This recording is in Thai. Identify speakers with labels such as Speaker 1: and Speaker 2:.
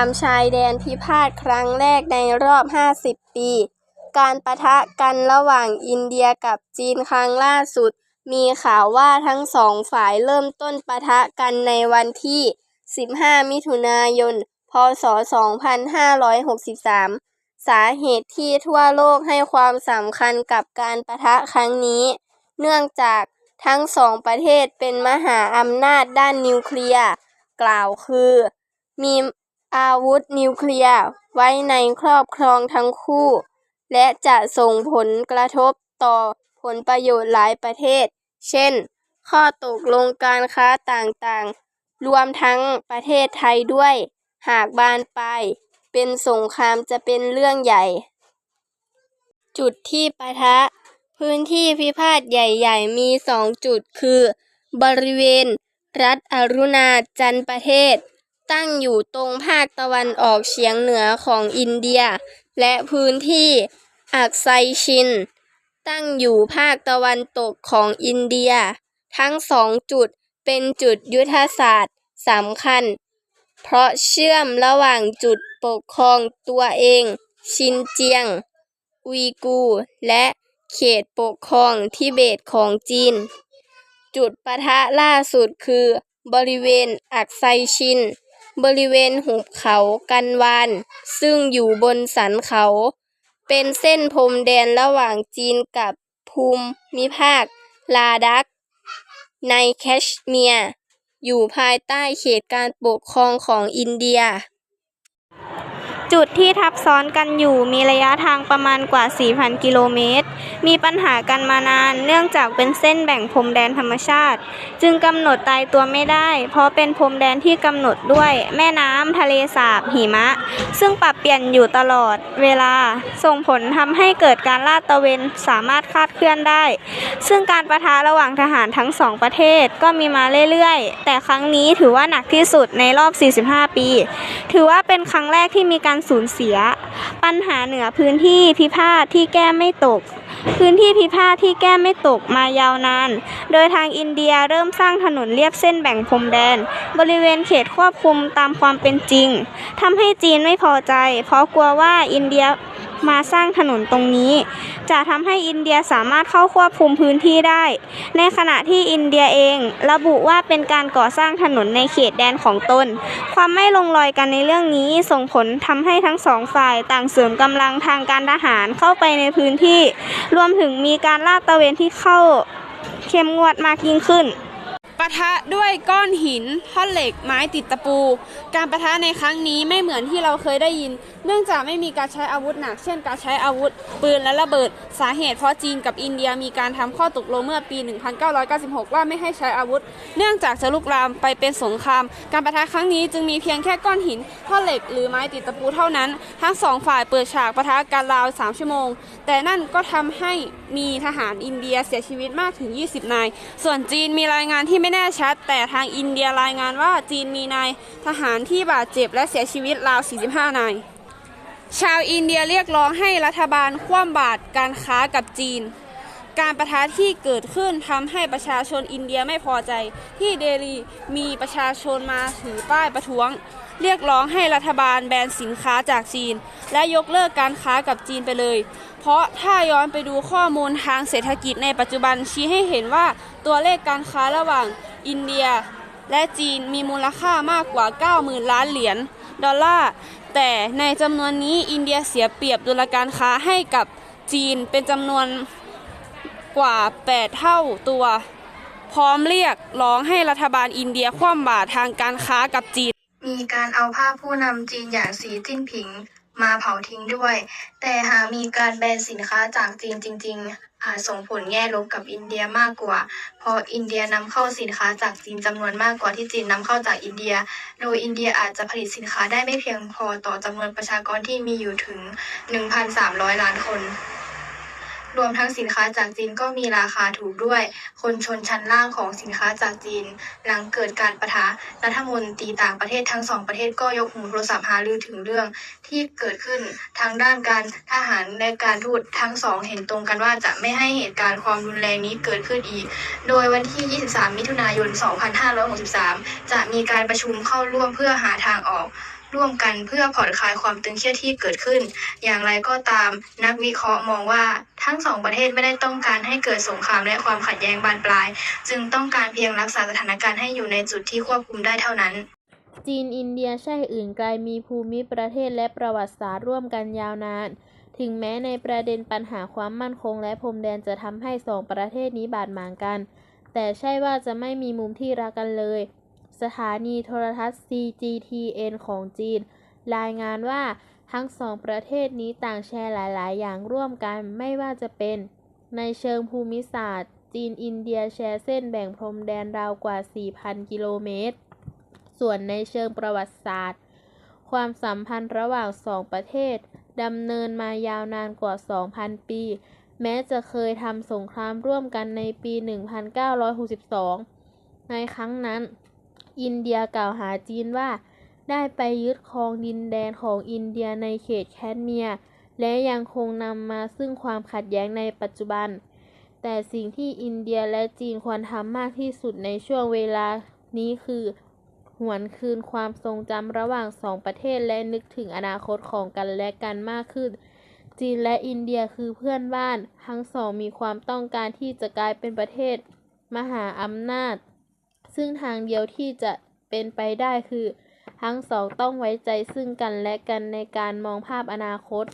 Speaker 1: ามชายแดนพิพาทครั้งแรกในรอบ 50 ปี การปะทะกันระหว่างอินเดียกับจีนครั้งล่าสุด มีข่าวว่าทั้งสองฝ่ายเริ่มต้นปะทะกันในวันที่ 15 มิถุนายน พ.ศ.2563 สาเหตุที่ทั่วโลกให้ความสำคัญกับการปะทะครั้งนี้ เนื่องจากทั้งสองประเทศเป็นมหาอำนาจด้านนิวเคลียร์ กล่าวคือ มี อาวุธนิวเคลียร์ไว้ในครอบครองทั้งคู่ และจะส่งผลกระทบต่อผลประโยชน์หลายประเทศ เช่น ข้อตกลงการค้าต่างๆ รวมทั้งประเทศไทยด้วย หากบานปลายเป็นสงครามจะเป็นเรื่องใหญ่ จุดที่ปะทะ พื้นที่พิพาทใหญ่ ๆ มีสองจุดคือ บริเวณ รัฐอรุณาจันประเทศ ตั้งอยู่ตรงภาคตะวันออกเฉียงเหนือของอินเดีย และพื้นที่อักไซชิน ตั้งอยู่ภาคตะวันตกของอินเดีย ทั้งสองจุดเป็นจุดยุทธศาสตร์สำคัญ เพราะเชื่อมระหว่างจุดปกครองตัวเอง ชินเจียงอุยกู และเขตปกครองทิเบตของจีน จุดปะทะล่าสุดคือบริเวณอักไซชิน บริเวณหุบเขากันวาน ซึ่งอยู่บนสันเขา เป็นเส้นพรมแดนระหว่างจีนกับภูมิภาค ลาดัก ในแคชเมียร์ อยู่ภายใต้เขตการปกครองของอินเดีย
Speaker 2: จุดที่ทับซ้อนกันอยู่มีระยะทางประมาณกว่า 4,000 กิโลเมตร มีปัญหากันมานานเนื่องจากเป็นเส้นแบ่งพรมแดนธรรมชาติ จึงกำหนดตายตัวไม่ได้ เพราะเป็นพรมแดนที่กำหนดด้วยแม่น้ำทะเลสาบหิมะ ซึ่งปรับเปลี่ยนอยู่ตลอดเวลา ส่งผลทำให้เกิดการลาดตระเวนสามารถคลาดเคลื่อนได้ ซึ่งการประทะระหว่างทหารทั้งสองประเทศก็มีมาเรื่อยๆ แต่ครั้งนี้ถือว่าหนักที่สุดในรอบ 45 ปี ถือว่าเป็นครั้งแรกที่มีการสูญเสีย ปัญหาเหนือพื้นที่พิพาทที่แก้ไม่ตก พื้นที่พิพาทที่แก้ไม่ตกมายาวนาน โดยทางอินเดียเริ่มสร้างถนนเรียบเส้นแบ่งพรมแดน บริเวณเขตควบคุมตามความเป็นจริง ทำให้จีนไม่พอใจ เพราะกลัวว่าอินเดีย มาสร้างถนนตรงนี้ จะทำให้อินเดียสามารถเข้าควบคุมพื้นที่ได้ ในขณะที่อินเดียเอง ระบุว่าเป็นการก่อสร้างถนนในเขตแดนของตน ความไม่ลงรอยกันในเรื่องนี้ ส่งผลทำให้ทั้งสองฝ่ายต่างเสริมกำลังทางการทหารเข้าไปในพื้นที่ รวมถึงมีการลาดตระเวนที่เข้าเข้มงวดมากยิ่งขึ้น
Speaker 3: ปะทะด้วยก้อนหินท่อนเหล็กไม้ติดตะปู การประทะในครั้งนี้ไม่เหมือนที่เราเคยได้ยิน เนื่องจากไม่มีการใช้อาวุธหนัก เช่น การใช้อาวุธ ปืนและระเบิด สาเหตุเพราะจีนกับอินเดียมีการทำข้อตกลงเมื่อปี 1996 ว่าไม่ให้ใช้อาวุธ เนื่องจากจะลุกลามไปเป็นสงคราม การประทะครั้งนี้จึงมีเพียงแค่ก้อนหินท่อนเหล็กหรือไม้ติดตะปูเท่านั้น ทั้งสองฝ่ายเปิดฉากประทะกันราว 3 ชั่วโมง แต่นั่นก็ทำให้มีทหารอินเดียเสียชีวิตมากถึง 20 นาย ส่วนจีนมีรายงานที่ไม่แน่ชัด แต่ทางอินเดียรายงานว่าจีนมีนายทหารที่บาดเจ็บและเสียชีวิตราว 45 นาย ชาวอินเดียเรียกร้องให้รัฐบาลคว่ำบาตรการค้ากับจีน การประทะที่เกิดขึ้นทำให้ประชาชนอินเดียไม่พอใจ ที่เดลีมีประชาชนมาถือป้ายประท้วง เรียกร้องให้รัฐบาลแบนสินค้าจากจีน และยกเลิกการค้ากับจีนไปเลย เพราะถ้าย้อนไปดูข้อมูลทางเศรษฐกิจในปัจจุบันชี้ให้เห็นว่าตัวเลขการค้าระหว่างอินเดีย และจีนมีมูลค่ามากกว่า 90,000 ล้านเหรียญดอลลาร์แต่ในจำนวนนี้อินเดียเสียเปรียบดุลการค้าให้กับจีนเป็นจำนวน กว่า 8 เท่าตัว พร้อมเรียกร้องให้รัฐบาลอินเดียคว่ำบาตรทางการค้ากับจีน
Speaker 4: มีการเอาภาพผู้นำจีนอย่างสีจิ้นผิงมาเผาทิ้งด้วย แต่หากมีการแบนสินค้าจากจีนจริง ๆ อาจส่งผลแย่ลบกับอินเดียมากกว่า เพราะอินเดียนำเข้าสินค้าจากจีนจำนวนมากกว่าที่จีนนำเข้าจากอินเดีย โดยอินเดียอาจจะผลิตสินค้าได้ไม่เพียงพอต่อจำนวนประชากรที่มีอยู่ถึง 1,300 ล้านคน รวมทั้งสินค้าจากจีนก็มีราคาถูกด้วย คนชนชั้นล่างของสินค้าจากจีน หลังเกิดการประทะรัฐมนตรีต่างประเทศทั้งสองประเทศก็ยกหูโทรศัพท์หารือถึงเรื่องที่เกิดขึ้นทางด้านการทหารและการทูตทั้งสองเห็นตรงกันว่าจะไม่ให้เหตุการณ์ความรุนแรงนี้เกิดขึ้นอีก โดยวันที่ 23 มิถุนายน 2563 จะมีการประชุมเข้าร่วมเพื่อหาทางออก ร่วมกันเพื่อผ่อนคลายความตึงเครียดที่เกิดขึ้น อย่างไรก็ตามนักวิเคราะห์มองว่าทั้งสองประเทศไม่ได้ต้องการให้เกิดสงครามและความขัดแย้งบานปลาย จึงต้องการเพียงรักษาสถานการณ์ให้อยู่ในจุดที่ควบคุมได้เท่านั้น
Speaker 5: จีนอินเดียใช่อื่นไกลมีภูมิประเทศและประวัติศาสตร์ร่วมกันยาวนาน ถึงแม้ในประเด็นปัญหาความมั่นคงและพรมแดนจะทำให้สองประเทศนี้บาดหมางกัน แต่ใช่ว่าจะไม่มีมุมที่รักกันเลย สถานีโทรทัศน์ CGTN ของจีน รายงานว่าทั้งสองประเทศนี้ต่างแชร์หลาย ๆ อย่างร่วมกันไม่ว่าจะเป็น ในเชิงภูมิศาสตร์ จีนอินเดียแชร์เส้นแบ่งพรมแดนราวกว่า 4,000 กิโลเมตร ส่วนในเชิงประวัติศาสตร์ ความสัมพันธ์ระหว่างสองประเทศดำเนินมายาวนานกว่า 2,000 ปี แม้จะเคยทำสงครามร่วมกันในปี 1962 ในครั้งนั้น อินเดียกล่าวหาจีนว่า ได้ไปยึดครองดินแดนของอินเดียในเขตแคชเมียร์และยังคงนำมาซึ่งความขัดแย้งในปัจจุบัน แต่สิ่งที่อินเดียและจีนควรทำมากที่สุดในช่วงเวลานี้คือ หวนคืนความทรงจำระหว่างสองประเทศและนึกถึงอนาคตของกันและกันมากขึ้น จีนและอินเดียคือเพื่อนบ้าน ทั้งสองมีความต้องการที่จะกลายเป็นประเทศ มหาอำนาจ ซึ่งทางเดียวที่จะเป็นไปได้คือ ทั้งสองต้องไว้ใจซึ่งกันและกันในการมองภาพอนาคต